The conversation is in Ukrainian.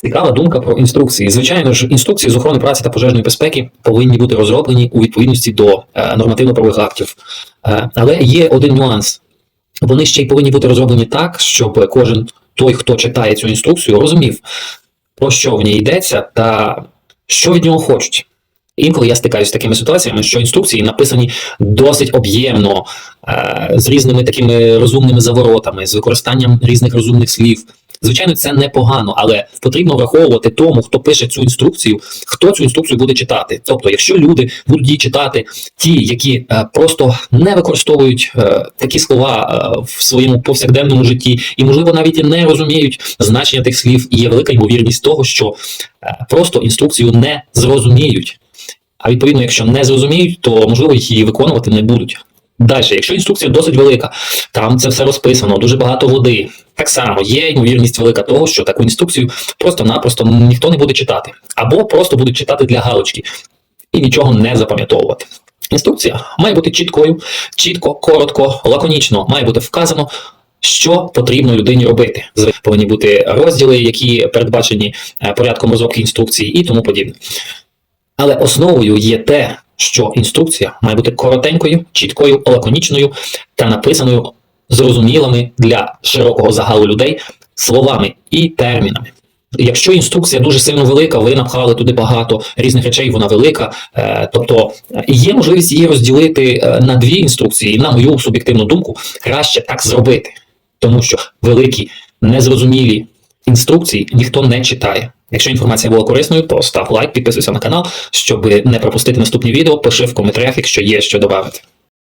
Цікава думка про інструкції. Звичайно ж, інструкції з охорони праці та пожежної безпеки повинні бути розроблені у відповідності до е, нормативно-правових актів. Е, але є один нюанс. Вони ще й повинні бути розроблені так, щоб кожен той, хто читає цю інструкцію, розумів, про що в ній йдеться та що від нього хочуть. Інколи я стикаюся з такими ситуаціями, що інструкції написані досить об'ємно, е, з різними такими розумними заворотами, з використанням різних розумних слів. Звичайно, це непогано, але потрібно враховувати тому, хто пише цю інструкцію, хто цю інструкцію буде читати. Тобто, якщо люди будуть її читати, ті, які е, просто не використовують е, такі слова е, в своєму повсякденному житті, і, можливо, навіть і не розуміють значення тих слів, і є велика ймовірність того, що е, просто інструкцію не зрозуміють. А відповідно, якщо не зрозуміють, то можливо її виконувати не будуть. Далі, якщо інструкція досить велика, там це все розписано, дуже багато води. Так само є ймовірність велика того, що таку інструкцію просто-напросто ніхто не буде читати, або просто будуть читати для галочки і нічого не запам'ятовувати. Інструкція має бути чіткою, чітко, коротко, лаконічно, має бути вказано. Що потрібно людині робити? Повинні бути розділи, які передбачені е, порядком розробки інструкції і тому подібне. Але основою є те, що інструкція має бути коротенькою, чіткою, лаконічною та написаною зрозумілими для широкого загалу людей словами і термінами. Якщо інструкція дуже сильно велика, ви напхали туди багато різних речей, вона велика. е, тобто е, є можливість її розділити е, на дві інструкції. І, на мою суб'єктивну думку, краще так зробити, тому що великі, незрозумілі інструкції ніхто не читає. Якщо інформація була корисною, то став лайк, підписуйся на канал, щоб не пропустити наступні відео. Пиши в коментарях, якщо є що додати.